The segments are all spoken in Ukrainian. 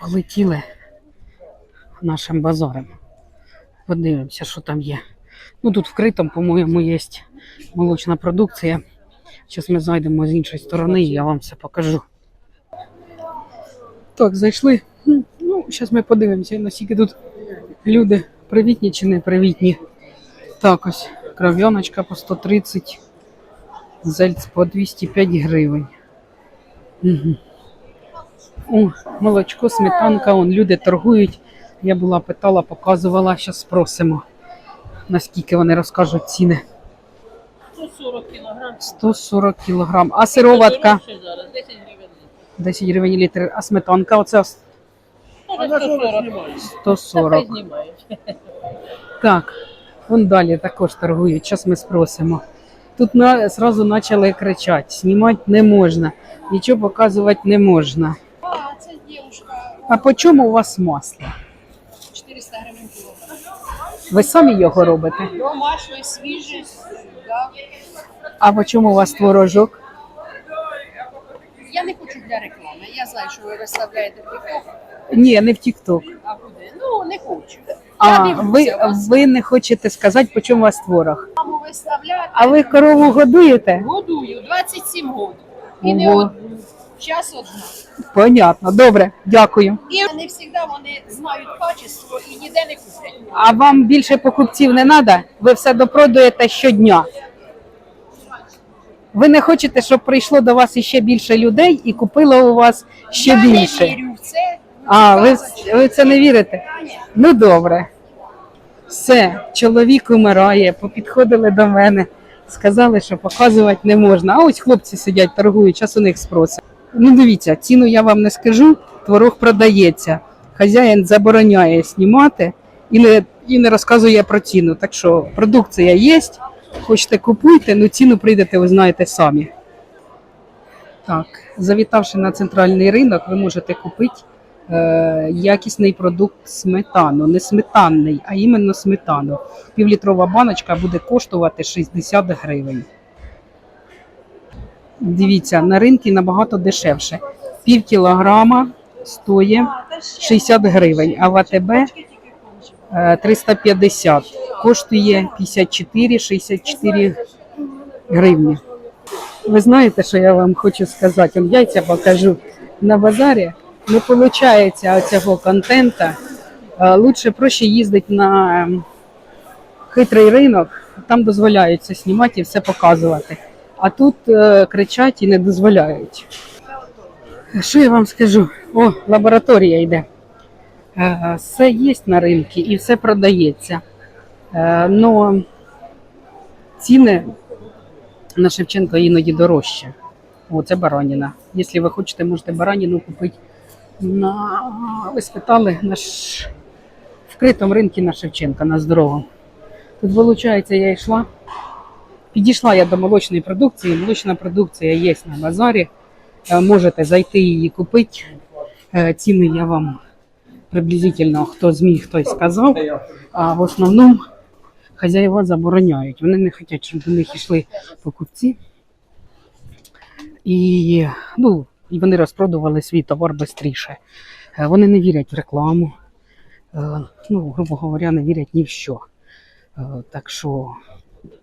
полетіли нашим базаром. Подивимося, що там є. Ну тут вкритом, по-моєму, є молочна продукція. Зараз ми зайдемо з іншої сторони і я вам все покажу. Так, зайшли. Ну, зараз ми подивимося, наскільки тут люди привітні чи не привітні. Так ось, кров'яночка по 130, зельц по 205 гривень. Угу. О, молочко, сметанка, он люди торгують. Я була питала, показувала, зараз спросимо, наскільки вони розкажуть ціни. 140 кілограм. 140 кілограм. А сироватка 10 гривень. літр, а сметанка оце Може, 140. 140. Так, вон далі також торгують. Зараз ми спросимо. Тут на, зразу почали кричати: знімати не можна, нічого показувати не можна. А, по чому у вас масло? 400 гривень кілограм. Ви самі його робите? Домашнє, свіже, да. А по чому у вас творожок? Я не хочу для реклами. Я знаю, що ви виставляєте TikTok, Ні, не в Тік-Ток. а куди? Ну, не хочу. А я ви, дивлюся вас. ви не хочете сказати, по чому у вас творог? Маму виставляти. А ви корову годуєте? Годую 27 років. І не Ого. одну. Час одна. Понятно, добре, дякую. І не завжди вони знають качество і ніде не куплять. А вам більше покупців не треба? Ви все допродуєте щодня. Ви не хочете, щоб прийшло до вас іще більше людей і купило у вас ще я більше. не вірю в це. А, ви, ви це не вірите? Ну добре. Все, чоловік умирає, попідходили до мене, сказали, що показувати не можна. А ось хлопці сидять, торгують, час у них спросять. Ну дивіться, ціну я вам не скажу, творог продається. Хазяїн забороняє знімати і не, і не розказує про ціну. Так що продукція є, хочете купуйте, ну ціну прийдете, ви знаєте самі. Так, завітавши на центральний ринок, ви можете купити е, якісний продукт сметану. Не сметанний, а іменно сметану. Півлітрова баночка буде коштувати 60 гривень. Дивіться, на ринку набагато дешевше. Пів кілограма стоїть 60 гривень, а в АТБ е, 350. Коштує 54-64 гривні. Ви знаєте, що я вам хочу сказати? Яйця покажу на базарі. Не виходить цього контенту. Е, Лучше проще їздити на ем, хитрий ринок, там дозволяється знімати і все показувати. А тут е, кричать і не дозволяють. Що я вам скажу? О, лабораторія йде. Е, Все є на ринку і все продається. Е, Но ціни на Шевченка іноді дорожче. О, це бараніна. Якщо ви хочете, можете бараніну купити на ви спитали на ш... вкритому ринку на Шевченка на здоровому. Тут, виходить, я йшла. Підійшла я до молочної продукції. Молочна продукція є на базарі. Е, Можете зайти її купити. Е, Ціни я вам приблизительно хто зміг, той сказав. А в основному хазяїва забороняють. Вони не хочуть, щоб до них йшли покупці. І, ну, і вони розпродували свій товар швидше. Вони не вірять в рекламу. Е, Ну, грубо говоря, не вірять ні в що. Е, Так що,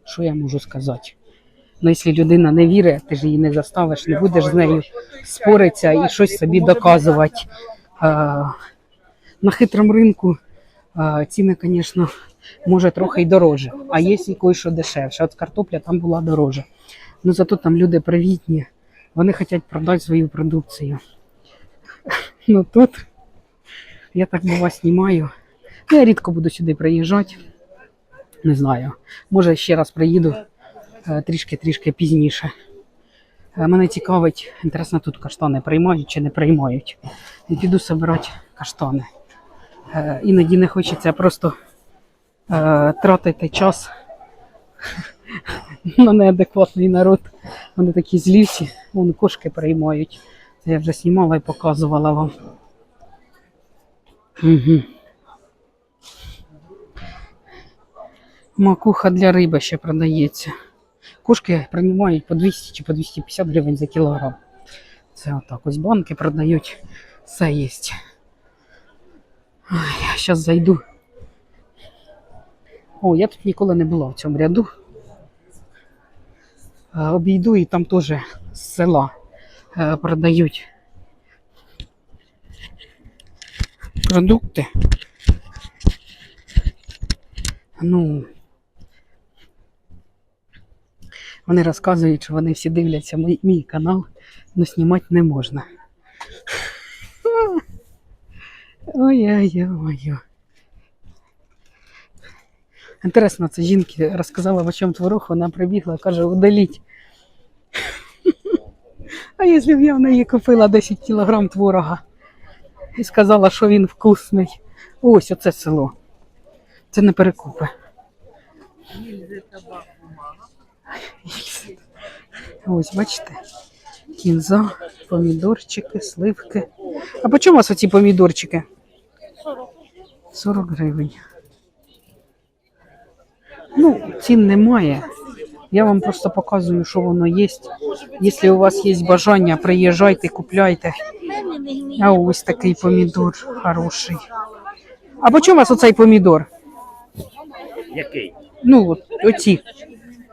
що я можу сказати? Ну, якщо людина не вірить, ти ж її не заставиш, не будеш з нею споритися і щось собі доказувати. На хитрому ринку ціни, звісно, може трохи й дороже, а є і кое-що дешевше. От картопля там була дорожча. Ну зато там люди привітні, вони хочуть продати свою продукцію. Ну тут я так бува знімаю. Ну, я рідко буду сюди приїжджати. Не знаю. Може ще раз приїду е, трішки-трішки пізніше. Е, Мене цікавить, інтересно, тут каштани приймають чи не приймають. Піду збирати каштани. Е, Іноді не хочеться просто е, тратити час на неадекватний народ. Вони такі злівці, вони кошки приймають. Це я вже знімала і показувала вам. Угу. Макуха для риби ще продається. Кошки приймають по 200 чи по 250 гривень за кілограм. Це отак ось банки продають. Все є. Я зараз зайду. О, я тут ніколи не була в цьому ряду. Е, Обійду і там теж з села е, продають продукти. Ну, вони розказують, що вони всі дивляться мій, мій канал, але знімати не можна. Ой-ой-ой. Інтересно, це жінки розказала, в чому творог, вона прибігла, каже, удаліть. А якщо б я в неї купила 10 кілограм творога і сказала, що він вкусний. Ось оце село. Це не перекупи. Ось, бачите, кінза, помідорчики, сливки. А по чому у вас оці помідорчики? 40. 40 гривень. Ну, цін немає. Я вам просто показую, що воно є. Якщо у вас є бажання, приїжджайте, купляйте. А ось такий помідор хороший. А по чому у вас оцей помідор? Який? Ну, от, оці.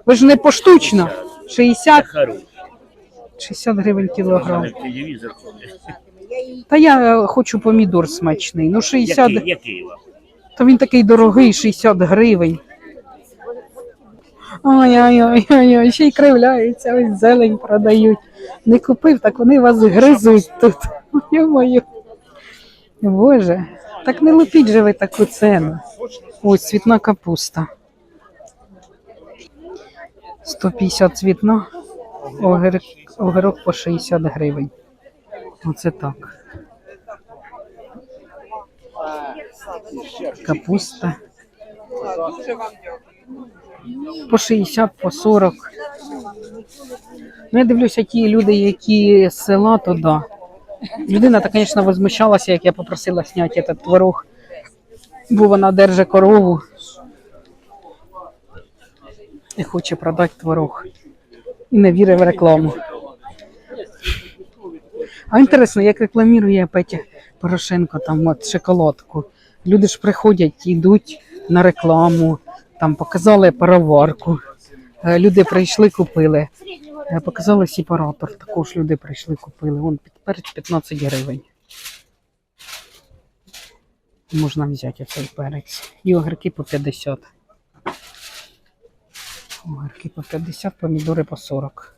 Ви ж не поштучно. 60, 60 гривень кілограм. телевізор. Та я е, хочу помідор смачний. Ну, 60, Який, який вам? то він такий дорогий, 60 гривень. Ой-ой-ой, ще й кривляються, ось зелень продають. Не купив, так вони вас гризуть тут. Ой-ой. Боже, так не лупіть же ви таку ціну. Ось цвітна капуста. 150 цвітна, огірок, огірок по 60 гривень. Оце так. Капуста. По 60, по 40. Ну, я дивлюся, ті люди, які з села, то да. Людина, так, звісно, возмущалася, як я попросила зняти этот творог, бо вона держить корову і хоче продати творог. І не вірить в рекламу. А інтересно, як рекламує Петя Порошенко там от шоколадку. Люди ж приходять, йдуть на рекламу, там показали пароварку. Е, Люди прийшли, купили. Е, Показали сепаратор. Також люди прийшли, купили. Вон перець 15 гривень. Можна взяти цей перець. І огірки по 50. Огірки по 50, помідори по 40.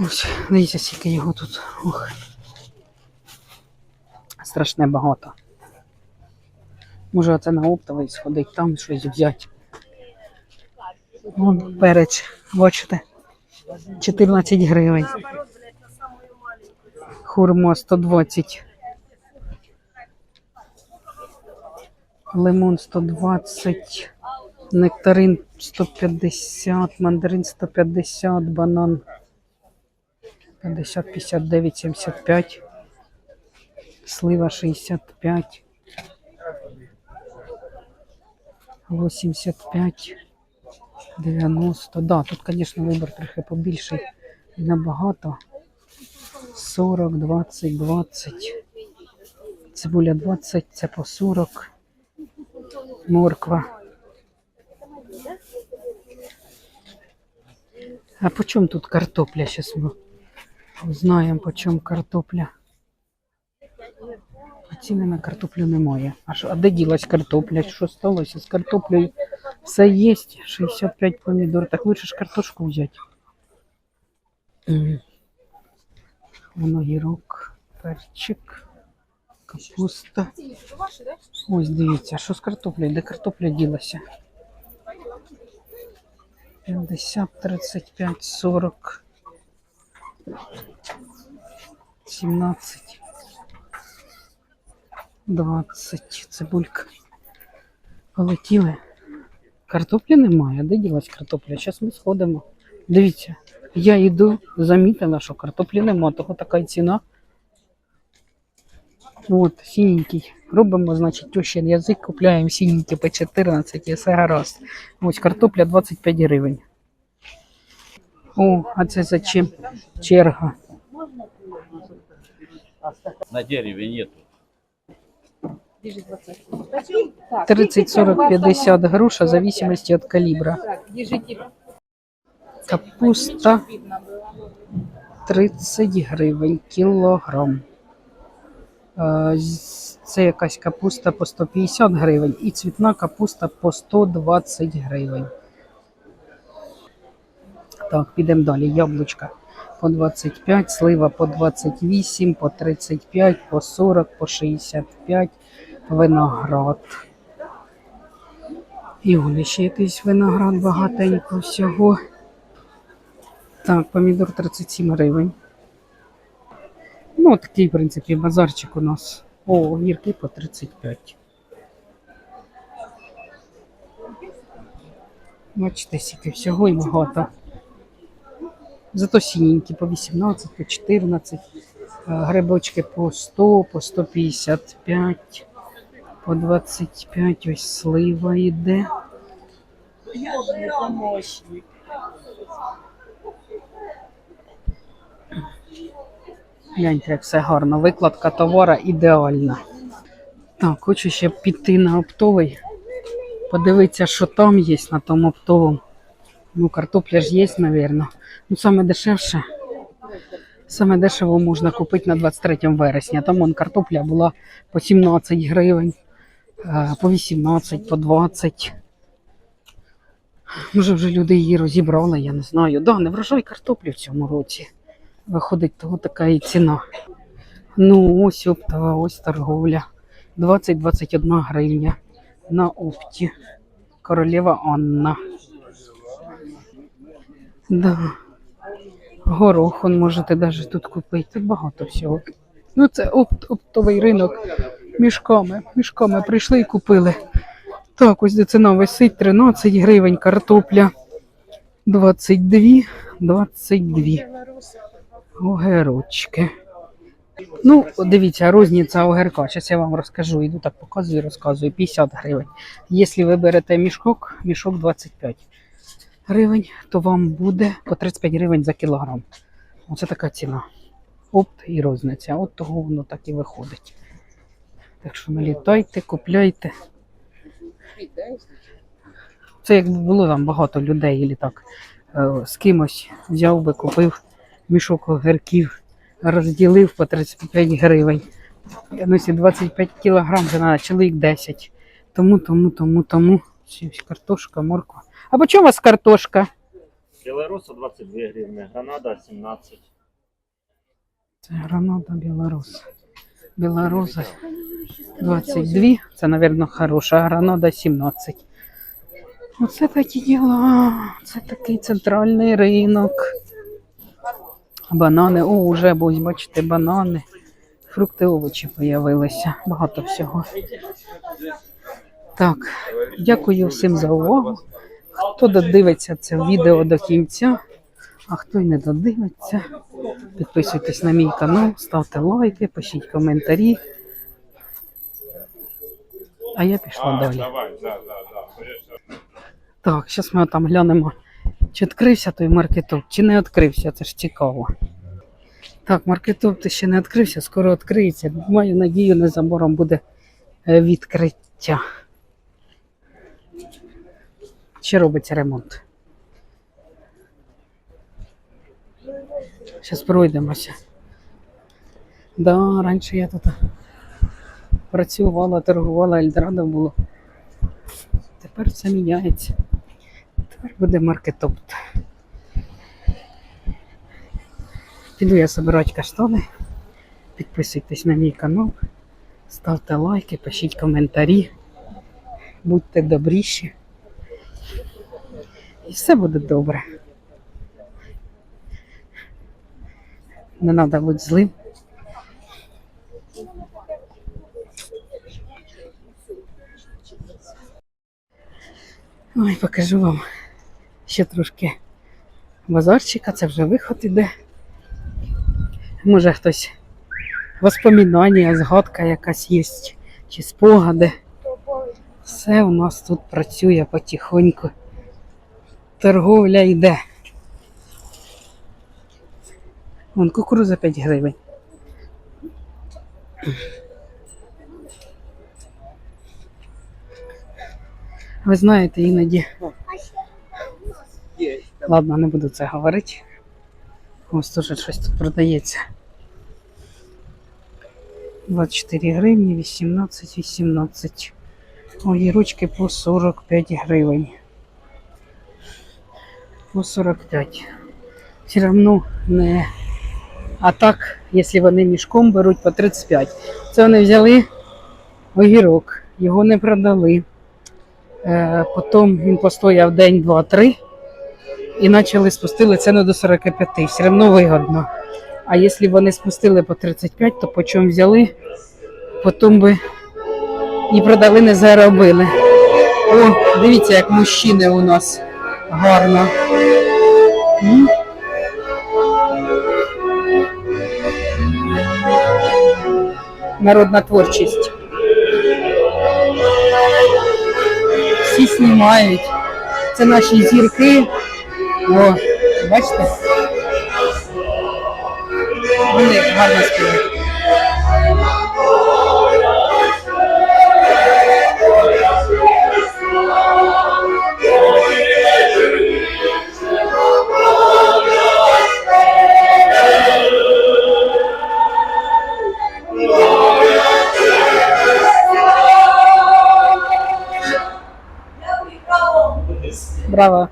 Ось, дивіться, скільки його тут. Ох. Страшне багато. Може, оце на оптовий сходить, там щось взяти. Вон перець, бачите? 14 гривень. Хурма 120. Лимон 120. Нектарин 150, мандарин 150, банан 50, 59, 75. Слива 65. 85. 90. Да, тут, звісно, вибір трохи побільший і набагато. 40, 20, 20. Цибуля 20, це по 40. Морква. А по чому тут картопля? Зараз ми узнаємо, по чому картопля. А ціни на картоплю немає. А, а де ділась картопля? Що сталося з картоплею? Все є. 65 помідор. Так лучше ж картошку взяти. М. Вон огірок, перчик, капуста. Ось дивіться, що з картоплею? Де картопля ділася? 50, 35, 40, 17, 20. Цибулька. Полетіли. Картоплі немає. Де ділась картопля? Зараз ми сходимо. Дивіться, я йду, замітила, що картоплі нема, того така й ціна. От, синенький. Робимо, значить, тющин язик, купляємо синенький по 14 і все гаразд. Ось картопля 25 гривень. О, а це зачем? Черга. На дереві нету. 30, 40, 50 груша в зависимости от калибра. Капуста 30 гривень кілограм. Е, Це якась капуста по 150 гривень і цвітна капуста по 120 гривень. Так, підемо далі. Яблучка по 25, слива по 28, по 35, по 40, по 65, виноград. І он ще якийсь виноград багатенько всього. Так, помідор 37 гривень. Ну, такий, в принципі, базарчик у нас. О, огірки по 35. Бачите, скільки всього і багато. Зато синенькі по 18, по 14. е, Грибочки по 100, по 155, по 25. Ось слива йде. Гляньте, як все гарно. Викладка товара ідеальна. Так, хочу ще піти на оптовий. Подивитися, що там є на тому оптовому. Ну, картопля ж є, мабуть. Ну, саме дешевше. Саме дешево можна купити на 23 вересня. Там вон картопля була по 17 гривень, е, по 18, по 20. Може, вже люди її розібрали, я не знаю. Да, не врожай картоплі в цьому році. Виходить, того така і ціна. Ну, ось оптова, ось торговля. 20-21 гривня на опті. Королева Анна. Да. Горох он можете навіть тут купити. Тут багато всього. Ну, це опт, оптовий ринок мішками. Мішками прийшли і купили. Так, ось де ціна висить 13 гривень, картопля 22, 22. Огірочки. Ну, дивіться, розниця огірка. Зараз я вам розкажу. Іду так показую, розказую. 50 гривень. Якщо ви берете мішок, мішок 25 гривень, то вам буде по 35 гривень за кілограм. Оце така ціна. Опт і розниця. От того воно так і виходить. Так що налітайте, купляйте. Це якби було там багато людей, і так е, з кимось взяв би, купив мішок огірків, розділив по 35 гривень. Я носі 25 кілограм, вже треба чоловік 10. Тому, тому, тому, тому. Картошка, морква. А по чому у вас картошка? Білоруса 22 гривні, гранада 17. Це граната білорус. Білороза 22. Це, мабуть, хороша, а гранада 17. Оце такі діла. Це такий центральний ринок. Банани. О, вже ось, бачите, банани. Фрукти, овочі появилися. Багато всього. Так, дякую всім за увагу. Хто додивиться це відео до кінця, а хто й не додивиться, підписуйтесь на мій канал, ставте лайки, пишіть коментарі. А я пішла далі. Так, зараз ми там глянемо, чи відкрився той маркетоп, чи не відкрився, це ж цікаво. Так, маркетоп ще не відкрився, скоро відкриється. Маю надію, незабаром буде е, відкриття. Чи робиться ремонт? Зараз пройдемося. Да, раніше я тут працювала, торгувала, Ельдорадо було. Тепер все міняється. Тепер буде маркетопт. Піду я збирати каштани. Підписуйтесь на мій канал, ставте лайки, пишіть коментарі. Будьте добріші. І все буде добре. Не треба бути злим. Ой, покажу вам ще трошки базарчика, це вже виход іде. Може хтось воспоминання, згадка якась є, чи спогади. Все у нас тут працює потихоньку. Торговля йде. Вон кукуруза 5 гривень. Ви знаєте, іноді. Ладно, не буду це говорити. Ось теж щось тут продається. 24 гривні, 18, 18. Огірочки по 45 гривень. По 45. Все одно не. А так, якщо вони мішком беруть по 35. Це вони взяли огірок, його не продали. Е, потім він постояв день, два, три і почали спустили ціну до 45. Все одно вигодно. А якщо вони спустили по 35, то по чому взяли, потім би і продали, не заробили. О, дивіться, як мужчини у нас гарно. Народна творчість. Всі знімають. Це наші зірки. О, бачите? Вони гарно співають. Браво!